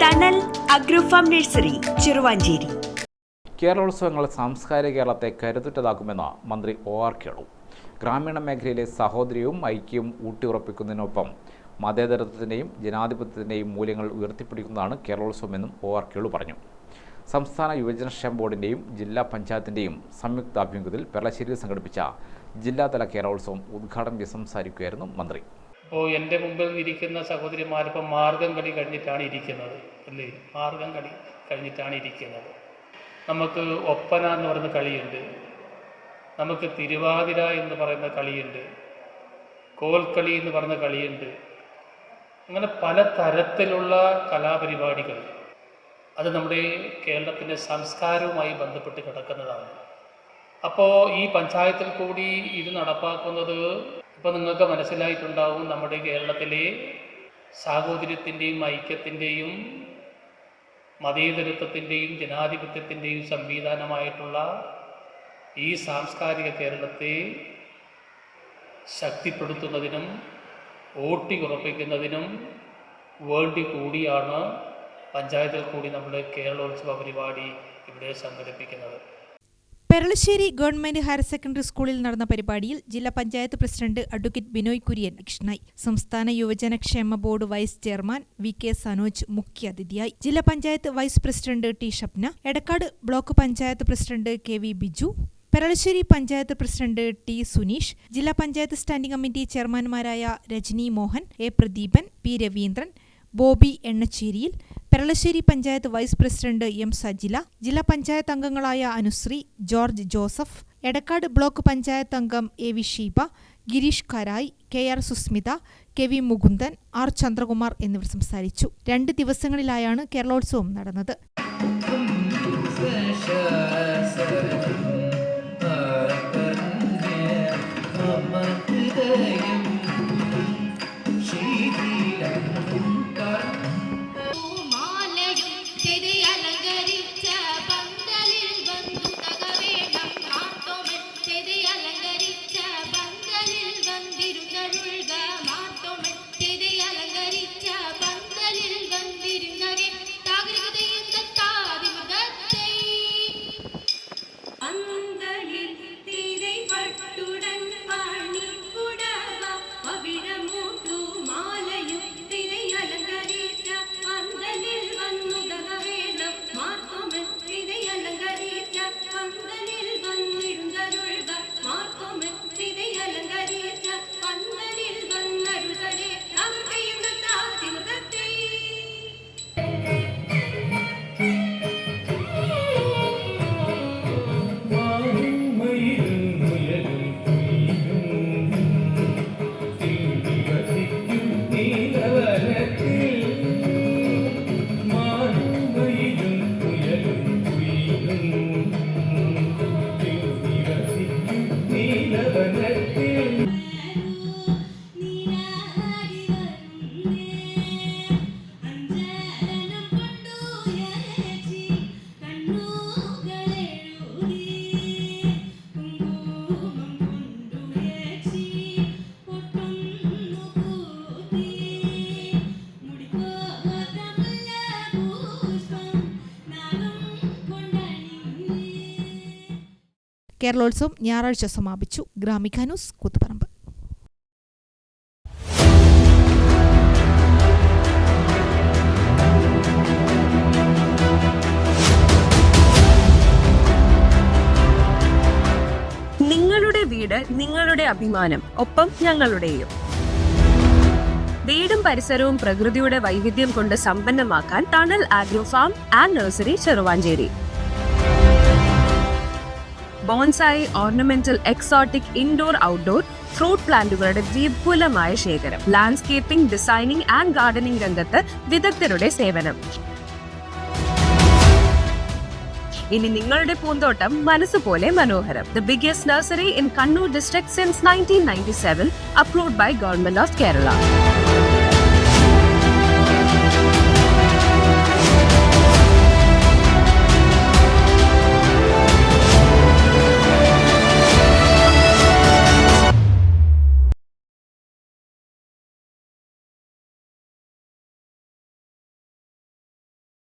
തണൽ അഗ്രോഫാം നഴ്സറി ചെറുവാഞ്ചേരി. കേരളോത്സവങ്ങൾ സാംസ്കാരിക കേരളത്തെ കരുത്തുറ്റതാക്കുമെന്ന് മന്ത്രി ഒ ആർ കേളു. ഗ്രാമീണ മേഖലയിലെ സഹോദര്യവും ഐക്യവും ഊട്ടിയുറപ്പിക്കുന്നതിനൊപ്പം മതേതരത്വത്തിന്റെയും ജനാധിപത്യത്തിന്റെയും മൂല്യങ്ങൾ ഉയർത്തിപ്പിടിക്കുന്നതാണ് കേരളോത്സവമെന്നും ഒ ആർ കേളു പറഞ്ഞു. സംസ്ഥാന യുവജനക്ഷേമ ബോർഡിന്റെയും ജില്ലാ പഞ്ചായത്തിന്റെയും സംയുക്താഭിമുഖ്യത്തിൽ പെരളശ്ശേരിയിൽ സംഘടിപ്പിച്ച ജില്ലാതല കേരളോത്സവം ഉദ്ഘാടനം ചെയ്ത് സംസാരിക്കുകയായിരുന്നു മന്ത്രി. ഇപ്പോൾ എന്റെ മുമ്പിൽ ഇരിക്കുന്ന സഹോദരിമാരിപ്പം മാർഗം കളി കഴിഞ്ഞിട്ടാണ് ഇരിക്കുന്നത് അല്ലേ? മാർഗം കളി കഴിഞ്ഞിട്ടാണ് ഇരിക്കുന്നത്. നമുക്ക് ഒപ്പന എന്ന് പറയുന്ന കളിയുണ്ട്. നമുക്ക് തിരുവാതിര എന്ന് പറയുന്ന കളിയുണ്ട്. കോൽക്കളി എന്ന് പറയുന്ന കളിയുണ്ട്. അങ്ങനെ പല തരത്തിലുള്ള കലാപരിപാടികൾ. അത് നമ്മുടെ കേരളത്തിന്റെ സംസ്കാരവുമായി ബന്ധപ്പെട്ട് കിടക്കുന്നതാണ്. അപ്പോൾ ഈ പഞ്ചായത്തിൽ കൂടി ഇത് നടപ്പാക്കുന്നത് ഇപ്പോൾ നിങ്ങൾക്ക് മനസ്സിലായിട്ടുണ്ടാവും നമ്മുടെ കേരളത്തിലെ സാഹോദര്യത്തിന്റെയും ഐക്യത്തിന്റെയും മതേതരത്വത്തിന്റെയും ജനാധിപത്യത്തിന്റെയും സംവിധാനമായിട്ടുള്ള ഈ സാംസ്കാരിക കേരളത്തെ ശക്തിപ്പെടുത്തുന്നതിനും ഊട്ടിയുറപ്പിക്കുന്നതിനും വേണ്ടി കൂടിയാണ് പഞ്ചായത്തിൽ കൂടി നമ്മുടെ കേരളോത്സവ പരിപാടി ഇവിടെ സംഘടിപ്പിക്കുന്നത്. പെരളശ്ശേരി ഗവൺമെന്റ് ഹയർ സെക്കൻഡറി സ്കൂളിൽ നടന്ന പരിപാടിയിൽ ജില്ലാ പഞ്ചായത്ത് പ്രസിഡന്റ് അഡ്വക്കേറ്റ് ബിനോയ് കുര്യൻ അധ്യക്ഷനായി. സംസ്ഥാന യുവജനക്ഷേമ board vice chairman V K Sanoj മുഖ്യാതിഥിയായി ജില്ലാ panchayat vice president T Shapna Edakkad block panchayat president K V Biju Peralassery panchayat president T Suneesh ജില്ലാ പഞ്ചായത്ത് സ്റ്റാൻഡിംഗ് കമ്മിറ്റി ചെയർമാൻമാരായ Rajani Mohan A Pradeepan P Raveendran Bobby എണ്ണച്ചേരിയിൽ Peralassery panchayat vice president M Sajila ജില്ലാ പഞ്ചായത്ത് അംഗങ്ങളായ Anusree George Joseph Edakkad block panchayat അംഗം A V Sheeba Girish കരായ് K R Susmitha K V Mukundan R Chandrakumar എന്നിവർ സംസാരിച്ചു. രണ്ട് ദിവസങ്ങളിലായാണ് കേരളോത്സവം നടന്നത്. കേരളോത്സവം ഞായറാഴ്ച സമാപിച്ചു. ഗ്രാമിക ന്യൂസ് കൂത്തുപറമ്പ്. നിങ്ങളുടെ വീട് നിങ്ങളുടെ അഭിമാനം ഒപ്പം ഞങ്ങളുടെയും. വീടും പരിസരവും പ്രകൃതിയുടെ വൈവിധ്യം കൊണ്ട് സമ്പന്നമാക്കാൻ tunnel agro farm and nursery Cheruvanchery. Bonsai ornamental exotic indoor outdoor fruit പ്ലാന്റുകളുടെ വിപുലമായ ശേഖരം. ലാൻഡ്സ്കേപ്പിംഗ് ഡിസൈനിംഗ് ആൻഡ് ഗാർഡനിംഗ് രംഗത്ത് വിദഗ്ധരുടെ സേവനം. ഇനി നിങ്ങളുടെ പൂന്തോട്ടം മനസ്സുപോലെ മനോഹരം. The biggest nursery in Kannur district since nineteen ninety seven approved by government of Kerala